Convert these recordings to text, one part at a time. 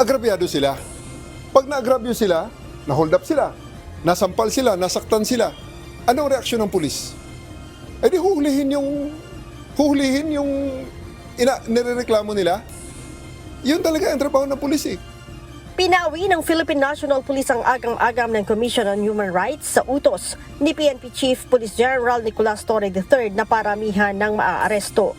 agrabyado sila. Pag na-agrabyo sila, na-hold up sila, nasampal sila, nasaktan sila, anong reaksyon ng pulis? Eh di huhulihin yung, huhulihin yung ina, nirereklamo nila. Yun talaga ang trabaho ng pulis eh. Pinawi ng Philippine National Police ang agam-agam ng Commission on Human Rights sa utos ni PNP Chief Police General Nicolas Torre III na paramihan ng maaaresto.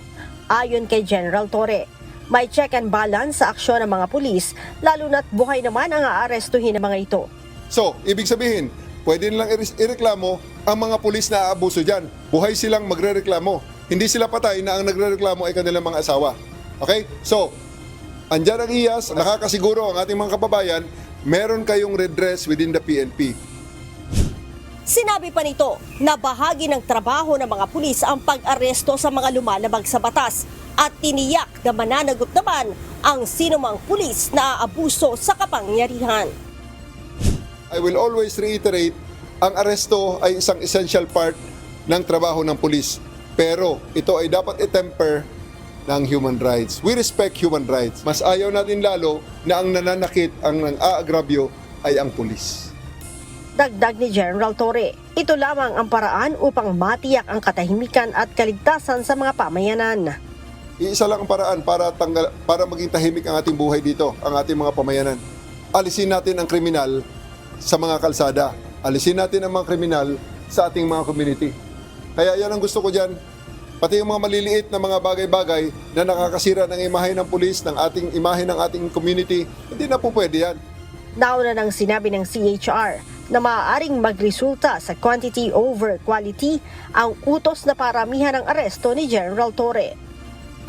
Ayon kay General Torre, may check and balance sa aksyon ng mga pulis, lalo na't buhay naman ang aarestuhin ng mga ito. So, ibig sabihin, pwede nilang ire- ireklamo ang mga pulis na aabuso dyan. Buhay silang magrereklamo. Hindi sila patay na ang nagrereklamo ay kanilang mga asawa. Okay? So, andyan ang IAS, nakakasiguro ang ating mga kababayan, meron kayong redress within the PNP. Sinabi pa nito na bahagi ng trabaho ng mga pulis ang pag-aresto sa mga lumalabag sa batas at tiniyak na mananagot naman ang sinumang pulis na aabuso sa kapangyarihan. I will always reiterate, ang aresto ay isang essential part ng trabaho ng pulis. Pero ito ay dapat itemper ng human rights. We respect human rights. Mas ayaw natin lalo na ang nananakit, ang nang-aagrabyo ay ang pulis. Dagdag ni General Torre, ito lamang ang paraan upang matiyak ang katahimikan at kaligtasan sa mga pamayanan. Iisa lang ang paraan para tanggal, para maging tahimik ang ating buhay dito, ang ating mga pamayanan. Alisin natin ang kriminal sa mga kalsada. Alisin natin ang mga kriminal sa ating mga community. Kaya yan ang gusto ko dyan. Pati yung mga maliliit na mga bagay-bagay na nakakasira ng imahe ng pulis, ng ating imahe ng ating community, hindi na po pwede yan. Nauna nang sinabi ng CHR na maaaring magresulta sa quantity over quality ang utos na paramihan ng aresto ni General Torre.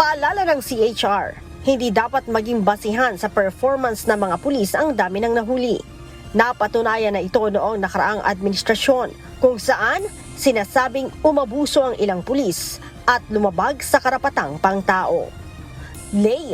Paalala ng CHR, hindi dapat maging basihan sa performance ng mga pulis ang dami ng nahuli. Napatunayan na ito noong nakaraang administrasyon kung saan sinasabing umabuso ang ilang pulis at lumabag sa karapatang pangtao. Lay